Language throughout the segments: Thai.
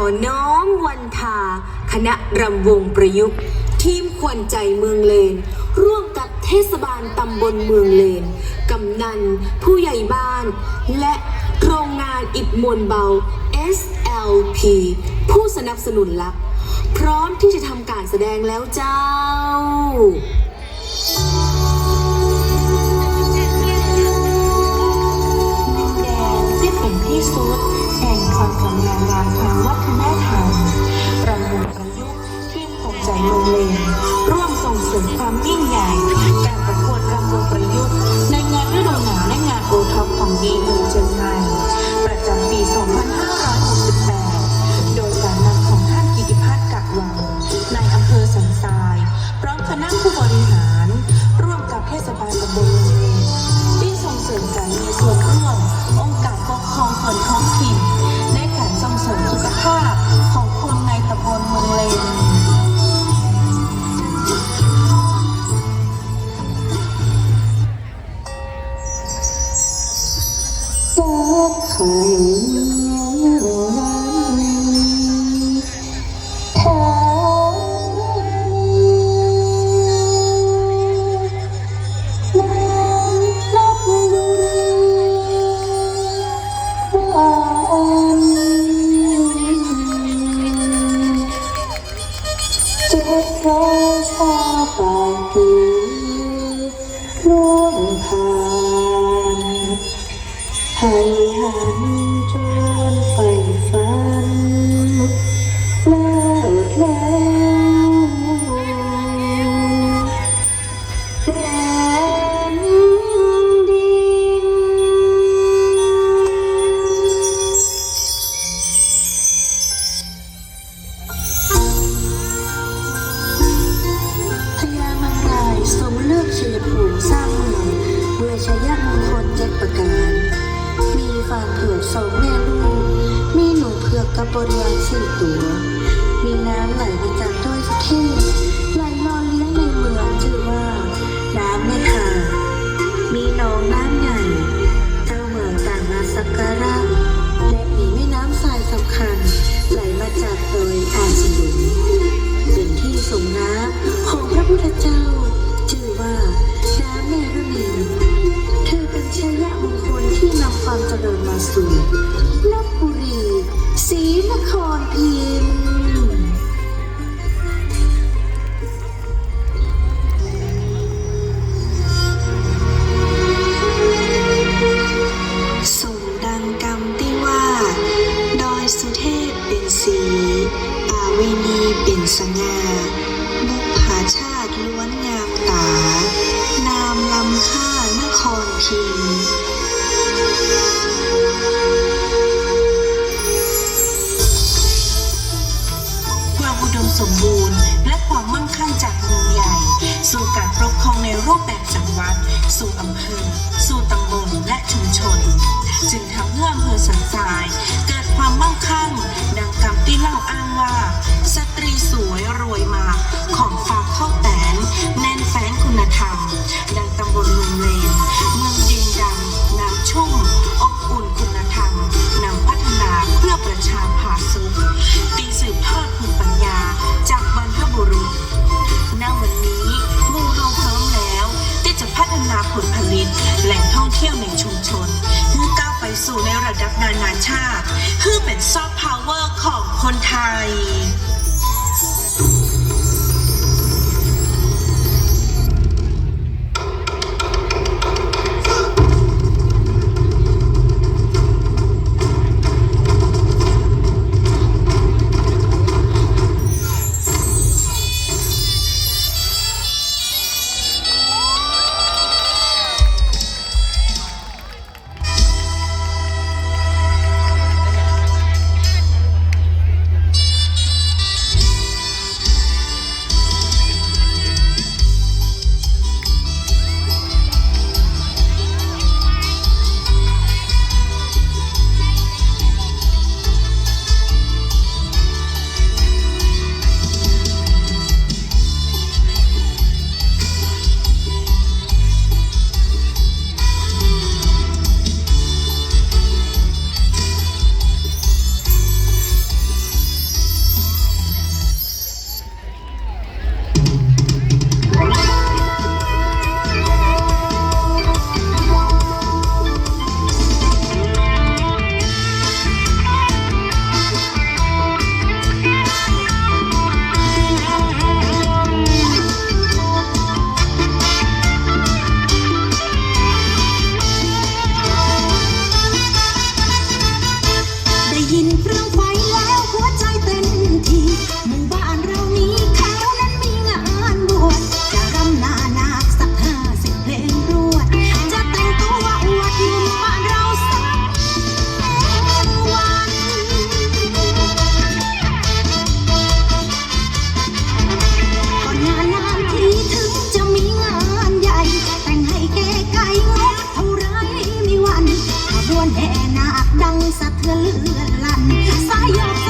อน้อมวันทา คณะรำวงประยุกต์ ทีมขวัญใจเมืองเลน ร่วมกับเทศบาลตำบลเมืองเลน กำนัน ผู้ใหญ่บ้าน และโรงงานอิฐมวลเบา SLP ผู้สนับสนุนหลัก พร้อมที่จะทำการแสดงแล้วเจ้า ความสำราญงามทางวัฒนธรรมปรำวงประยุกต์ที่ภูมิใจเมืองเลนร่วมส่งเสริมความยิ่งใหญ่การประกวดรำวงประยุกต์ในงานฤดูหนาวและงานโอท็อปของดีเมืองเชียงใหม่ประจำปี 2568 โดยการนำของท่านกิติพัฒน์กักวังในอำเภอสันทราย พร้อมคณะผู้บริหาร ร่วมกับเทศบาลตำบลเมืองเลนที่ส่งเสริมการมีส่วนร่วมองค์การปกครองส่วนท้องถิ่น กกับบริวารสี่ตัว มีน้ำไหลมาจากดอยสุเทพไหลนอนเลี้ยงในเมืองชื่อว่า น้ำไม่ขามีหนองน้ำใหญ่เจ้าเมืองต่างมาสักการะและมีแม่น้ำทรายสำคัญ ไหลมาจากโดยอาสยุนเป็นที่ส่งน้ำของพระพุทธเจ้า ชื่อว่าน้ำเมรุนีเธอเป็นชัยมงคลที่นำความเจริญมาสู่ ความมั่งคั่งจากเมืองใหญ่ สู่การปกครองในรูปแบบจังหวัด สู่อำเภอ สู่ตำบลและชุมชน จึงทำให้อำเภอสันทราย ที่ยวในชุมชนเพื่อก้าวไปสู่ในระดับนานาชาติเพื่อเป็นซอฟต์พาวเวอร์ของคนไทย ดังสะเทือนเลือนลั่นสายยอ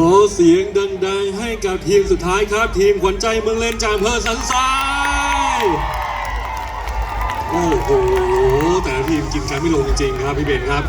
ขอเสียงดังๆให้กับทีมสุดท้ายครับ ทีมขวัญใจเมืองเลนจามเพอสันทรายโอ้โหแต่ทีมกินกันไม่ลงจริงๆครับพี่เบนครับ